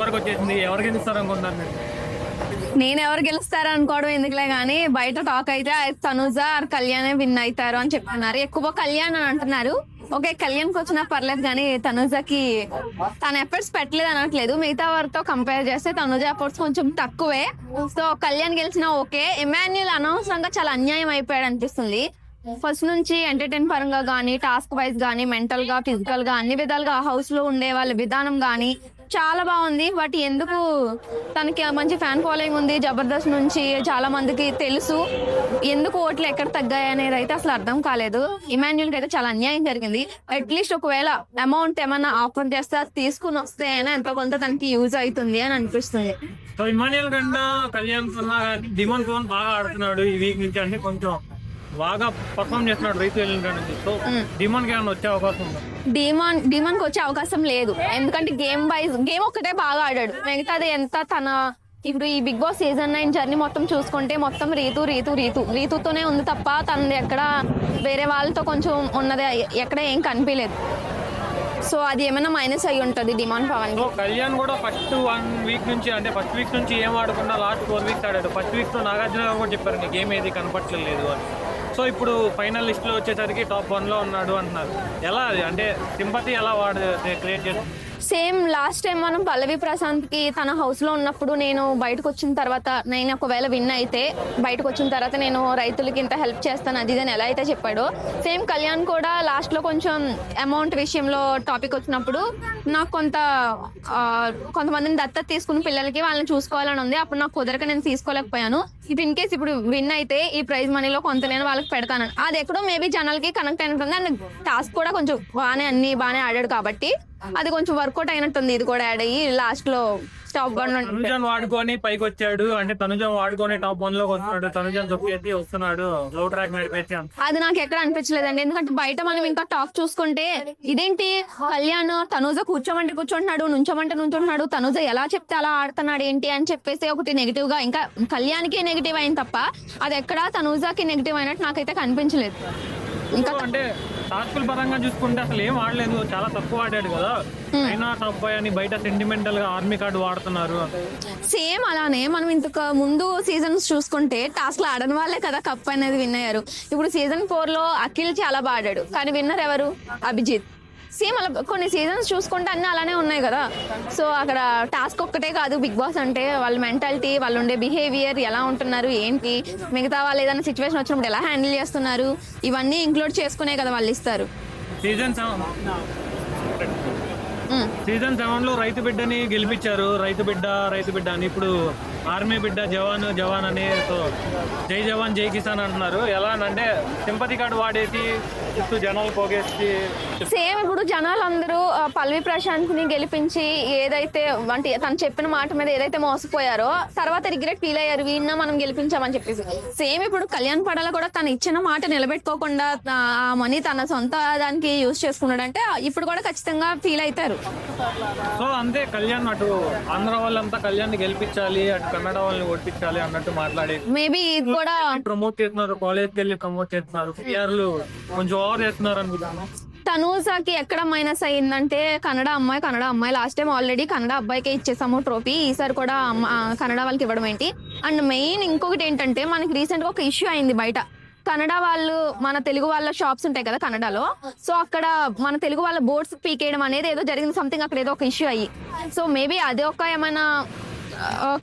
వరకు వచ్చేసింది ఎవరు గెలుస్తారు అనుకుంటున్నారు మీరు? నేను ఎవరు గెలుస్తారు అనుకోవడం ఎందుకులే గానీ బయట టాక్ అయితే తనుజ ఆర్ కళ్యాణే విన్ అవుతారు అని చెప్తున్నారు ఎక్కువ కళ్యాణ్ అని అంటున్నారు. ఓకే కళ్యాణ్కి వచ్చినా పర్లేదు కానీ తనుజకి తన ఎఫర్ట్స్ పెట్టలేదు అనట్లేదు. మిగతా వారితో కంపేర్ చేస్తే తనుజ ఎఫర్ట్స్ కొంచెం తక్కువే. సో కళ్యాణ్ గెలిచినా ఓకే. ఇమాన్యుల్ అనవసరంగా చాలా అన్యాయం అయిపోయాడు అనిపిస్తుంది. ఫస్ట్ నుంచి ఎంటర్టైన్ పరంగా గానీ టాస్క్ వైజ్ గానీ మెంటల్గా ఫిజికల్గా అన్ని విధాలుగా హౌస్లో ఉండే వాళ్ళ విధానం గానీ చాలా బాగుంది బట్ ఎందుకు తనకి మంచి ఫ్యాన్ ఫాలోయింగ్ ఉంది జబర్దస్త్ నుంచి చాలా మందికి తెలుసు. ఎందుకు ఓట్లు ఎక్కడ తగ్గాయి అనేది అయితే అసలు అర్థం కాలేదు. ఇమాన్యుల్ అయితే చాలా అన్యాయం జరిగింది. అట్లీస్ట్ ఒకవేళ అమౌంట్ ఏమైనా ఆఫర్ చేస్తే అది తీసుకుని వస్తే అయినా ఎంతో కొంత తనకి యూజ్ అవుతుంది అని అనిపిస్తుంది. సో ఇమాన్యుల్ కన్నా కళ్యాణ్ డిమాండ్ బాగా ఆడుతున్నాడు ఈ వీక్ నుంచి అంటే కొంచెం బాగా పర్ఫామ్ చేస్తున్నాడు రైతు సో డిమాండ్ ఏమైనా వచ్చే అవకాశం ఉందా? డిమాండ్ డిమాండ్కి వచ్చే అవకాశం లేదు. ఎందుకంటే గేమ్ వైజ్ గేమ్ ఒక్కటే బాగా ఆడాడు. మిగతాది ఎంత తన ఇప్పుడు ఈ big boss season nine journey మొత్తం చూసుకుంటే మొత్తం రీతు రీతు రీతు. రీతుతోనే ఉంది తప్ప తనది ఎక్కడ వేరే వాళ్ళతో కొంచెం ఉన్నది ఎక్కడ ఏం కనిపించలేదు. సో అది ఏమైనా మైనస్ అయి ఉంటుంది డిమాండ్ పవన్ సో కళ్యాణ్ కూడా ఫస్ట్ వన్ వీక్ నుంచి అంటే ఫస్ట్ వీక్ నుంచి ఏం ఆడుకున్నా లాస్ట్ ఫోర్ వీక్స్ ఆడాడు. ఫస్ట్ వీక్లో నాగార్జున గారు కూడా చెప్పారు నీకు గేమ్ ఏది కనపట్లేదు అని. సో ఇప్పుడు ఫైనల్ లిస్ట్లో వచ్చేసరికి టాప్ వన్లో ఉన్నాడు అంటున్నారు. ఎలా అది? అంటే సింపతి ఎలా వాడు క్రియేట్ చేస్తారు సేమ్ లాస్ట్ టైం మనం పల్లవి ప్రశాంత్కి తన హౌస్లో ఉన్నప్పుడు నేను బయటకు వచ్చిన తర్వాత నేను ఒకవేళ విన్ అయితే బయటకు వచ్చిన తర్వాత నేను రైతులకి ఇంత హెల్ప్ చేస్తాను అది ఇదని ఎలా అయితే చెప్పాడో. సేమ్ కళ్యాణ్ కూడా లాస్ట్లో కొంచెం అమౌంట్ విషయంలో టాపిక్ వచ్చినప్పుడు నాకు కొంత కొంతమందిని దత్తత తీసుకుని పిల్లలకి వాళ్ళని చూసుకోవాలని ఉంది. అప్పుడు నాకు కుదరక నేను తీసుకోలేకపోయాను. ఇప్పుడు ఇన్ కేస్ ఇప్పుడు విన్ అయితే ఈ ప్రైజ్ మనీలో కొంత నేను వాళ్ళకి పెడతాను. అది ఎక్కడో మేబీ జనాలకి కనెక్ట్ అయినట్టుంది. అండ్ టాస్క్ కూడా కొంచెం బాగానే అన్ని బాగానే ఆడాడు కాబట్టి అది కొంచెం వర్కౌట్ అయినట్టుంది. ఇది కూడా యాడ్ అయ్యి లాస్ట్లో టాప్ వన్ తనుజన్ వాడుకొని పైకి వచ్చాడు అంటే తనుజన్ వాడుకొని టాప్ వన్లోకి వస్తున్నాడు. తనుజన్ తొక్కేసి వస్తున్నాడు. లో ట్రాక్. అది నాకు ఎక్కడ అనిపించలేదండి. ఎందుకంటే బయట మనం ఇంకా టాక్ చూసుకుంటే ఇదేంటి? కళ్యాణ్ తనుజ కూర్చోమంటే కూర్చుంటున్నాడు నుంచోమంటే నుంచుంటున్నాడు. తనుజ ఎలా చెప్తే అలా ఆడుతున్నాడు ఏంటి అని చెప్పేసి ఒకటి నెగిటివ్గా ఇంకా కళ్యాణ్కి నెగిటివ్ అయింది తప్ప అది ఎక్కడ తనుజకి నెగిటివ్ అయినట్టు నాకైతే కనిపించలేదు. ఇంకా అంటే టాస్కుల పరంగా చూసుకుంటే అసలు ఏం ఆడలేదు చాలా తక్కువ ఆడాడు కదా. అయినా టాప్ బాయ్ అని బయట సెంటిమెంటల్గా ఆర్మీ కార్డు వాడుతున్నారు. సేమ్ అలానే మనం ఇంతకు ముందు సీజన్స్ చూసుకుంటే టాస్క్లో ఆడని వాళ్ళే కదా కప్ అనేది విన్ అయ్యారు. ఇప్పుడు సీజన్ ఫోర్లో అఖిల్ చాలా బాగా ఆడాడు. కానీ విన్నర్ ఎవరు? అభిజిత్. సేమ్ అలా కొన్ని సీజన్స్ చూసుకుంటే అన్ని అలానే ఉన్నాయి కదా. సో అక్కడ టాస్క్ ఒక్కటే కాదు బిగ్ బాస్ అంటే వాళ్ళ మెంటాలిటీ వాళ్ళు ఉండే బిహేవియర్ ఎలా ఉంటున్నారు ఏంటి మిగతా వాళ్ళు ఏదైనా సిచ్యువేషన్ వచ్చినప్పుడు ఎలా హ్యాండిల్ చేస్తున్నారు ఇవన్నీ ఇంక్లూడ్ చేసుకునే కదా వాళ్ళు ఇస్తారు. సీజన్ సెవెన్లో రైతు బిడ్డని గెలిపించారు. రైతు బిడ్డ రైతు బిడ్డ అని. ఇప్పుడు ఆర్మీ బిడ్డ జవాన్ జవాన్ అని సో జై జవాన్ జై కిసాన్ అంటున్నారు. ఎలా అంటే సింపతి కార్డు వాడేసి చుట్టూ జనాలు పోగేసి సేమ్ ఇప్పుడు జనాలు అందరూ ఆ, పల్వి ప్రశాంత్ని గెలిపించి ఏదైతే అంటే తను చెప్పిన మాట మీద ఏదైతే మోసపోయారో తర్వాత రిగ్రెట్ ఫీల్ అయ్యారు. వీణ మనం గెలిపించామని చెప్పేసి. సేమ్ ఇప్పుడు కళ్యాణ్ పడాల కూడా తను ఇచ్చిన మాట నిలబెట్టుకోకుండా ఆ ఆ మనీ తన సొంత దానికి యూజ్ చేసుకున్నాడంటే ఇప్పుడు కూడా ఖచ్చితంగా ఫీల్ అవుతారు. సో అంతే కళ్యాణ్ అటు ఆంధ్ర వాళ్ళంతా కళ్యాణ్ గెలిపించాలి అటు కన్నడ వాళ్ళని ఓడిపించాలి అన్నట్టు మాట్లాడి మేబీ ఇది కూడా ప్రమోట్ చేస్తున్నారు కాలేజ్కి వెళ్ళి ప్రమోట్ చేస్తున్నారు. పిఆర్లు కొంచెం ఓవర్ చేస్తున్నారు అనుకుంటున్నాను. తనూజాకి ఎక్కడ మైనస్ అయ్యిందంటే కన్నడ అమ్మాయి కన్నడ అమ్మాయి. లాస్ట్ టైం ఆల్రెడీ కన్నడ అబ్బాయికే ఇచ్చేసాము ట్రోఫీ ఈసారి కూడా కన్నడ వాళ్ళకి ఇవ్వడం ఏంటి? అండ్ మెయిన్ ఇంకొకటి ఏంటంటే మనకి రీసెంట్గా ఒక ఇష్యూ అయింది బయట. కన్నడ వాళ్ళు మన తెలుగు వాళ్ళ షాప్స్ ఉంటాయి కదా కన్నడలో. సో అక్కడ మన తెలుగు వాళ్ళ బోర్డ్స్ పీకేయడం అనేది ఏదో జరిగింది. సంథింగ్ అక్కడ ఏదో ఒక ఇష్యూ అయ్యి. సో మేబీ అదే ఒక ఏమైనా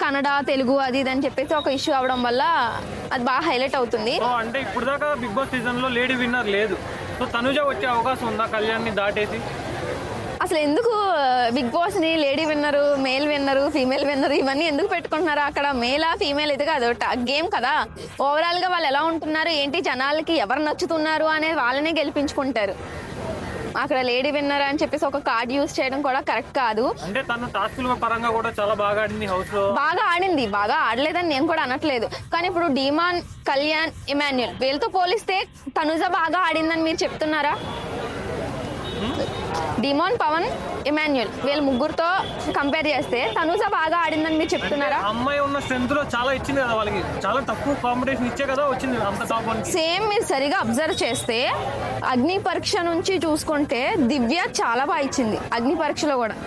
కన్నడ తెలుగు అది ఇది అని చెప్పేసి ఒక ఇష్యూ అవడం వల్ల అది బాగా హైలైట్ అవుతుంది. సో అంటే ఇప్పుడు దాకా బిగ్ బాస్ సీజన్లో లేడీ విన్నర్ లేదు. సో తనుజ వచ్చే అవకాశం ఉందా? కళ్యాణ్ని దాటేసి? అసలు ఎందుకు big బాస్ని lady winner male winner female winner ఇవన్నీ ఎందుకు పెట్టుకుంటున్నారు? అక్కడ మేలా ఫీమేల్ ఇది కాదు గేమ్ కదా. ఓవరాల్గా వాళ్ళు ఎలా ఉంటున్నారు? ఏంటి జనాలకి ఎవరు నచ్చుతున్నారు అనేది వాళ్ళనే గెలిపించుకుంటారు. అక్కడ లేడీ విన్నర్ అని చెప్పేసి ఒక కార్డ్ యూస్ చేయడం కూడా కరెక్ట్ కాదు. అంటే తన టాస్కుల పరంగా కూడా చాలా బాగా ఆడింది హౌస్లో. బాగా ఆడింది బాగా ఆడలేదని నేను కూడా అనట్లేదు. కానీ ఇప్పుడు డిమాన్ కళ్యాణ్ ఇమాన్యుల్ వీళ్ళతో పోలిస్తే తనుజ బాగా ఆడిందని మీరు చెప్తున్నారా? Demon Pavan Emmanuel. వీళ్ళ ముగ్గురుతో కంపేర్ చేస్తే తనుజ బాగా ఆడిందని మీరు చెప్తున్నారా? అమ్మాయి ఉన్న స్ట్రెంత్లో చాలా ఇచ్చింది కదా వాళ్ళకి. చాలా తక్కువ కాంపిటీషన్ ఇచ్చే కదా వచ్చింది అంత టాప్ సేమ్ మీరు సరిగా అబ్జర్వ్ చేస్తే అగ్ని పరీక్ష నుంచి చూసుకుంటే దివ్య చాలా బాగా ఇచ్చింది అగ్ని పరీక్షలో కూడా.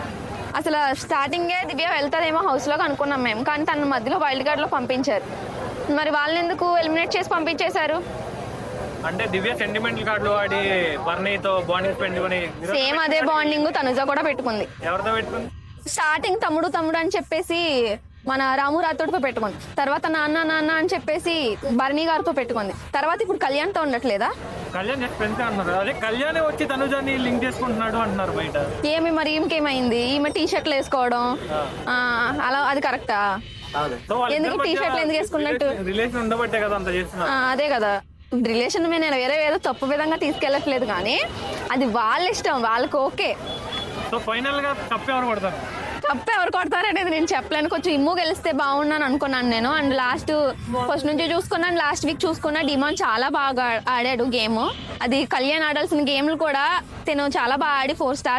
అసలు స్టార్టింగే దివ్య వెళ్తారేమో హౌస్లోకి అనుకున్నాం మేము కానీ తన మధ్యలో వైల్డ్ కార్డ్లో పంపించారు. మరి వాళ్ళని ఎందుకు ఎలిమినేట్ చేసి పంపించేశారు? అంటే దివ్య సెంటిమెంటల్ కార్డులు వాడి బర్నీతో బాండింగ్ పెట్టుకుని సేమ్ అదే బాండింగ్ తనుజ కూడా పెట్టుకుంది. ఎవరితో పెట్టుకుంది? స్టార్టింగ్ తమ్ముడు తమ్ముడు అని చెప్పేసి మన రాము రాథోడ్తో పెట్టుకుంది. తర్వాత నాన్న నాన్న అని చెప్పేసి భరణి గారితో పెట్టుకుంది. తర్వాత ఇప్పుడు కళ్యాణ్తో ఉండట్లేదా? కళ్యాణ్ ఫ్రెండ్స్ అంటున్నారు. అదే కళ్యాణ్ వచ్చి తనుజాని లింక్ చేసుకుంటున్నాడు అంటున్నారు బయట. ఏమి మరి ఈమెకేమైంది ఈమె టీ షర్ట్లు వేసుకోవడం. అలా అది కరెక్టా ఎందుకు టీ-షర్ట్లు ఎందుకు వేసుకున్నట్టు? రిలేషన్ ఉండబట్టే కదా అంత చేస్తున్నారు. ఆ, అదే కదా. రిలేషన్ మీద నేను వేరే వేరే తప్పు విధంగా తీసుకెళ్ళట్లేదు కానీ అది వాళ్ళ ఇష్టం వాళ్ళకి ఓకే. సో ఫైనల్గా తప్పు ఎవరు కొడతారు? తప్ప ఎవరు కొడతారనేది నేను చెప్పలేను. కొంచెం ఇమ్ము గెలిస్తే బాగున్నాను అనుకున్నాను నేను. అండ్ లాస్ట్ ఫస్ట్ నుంచి చూసుకున్నాను లాస్ట్ వీక్ చూసుకున్నా డిమాండ్ చాలా బాగా ఆడాడు గేమ్. అది కళ్యాణ్ ఆడాల్సిన గేమ్లు కూడా తను చాలా బాగా ఆడి ఫోర్ స్టార్స్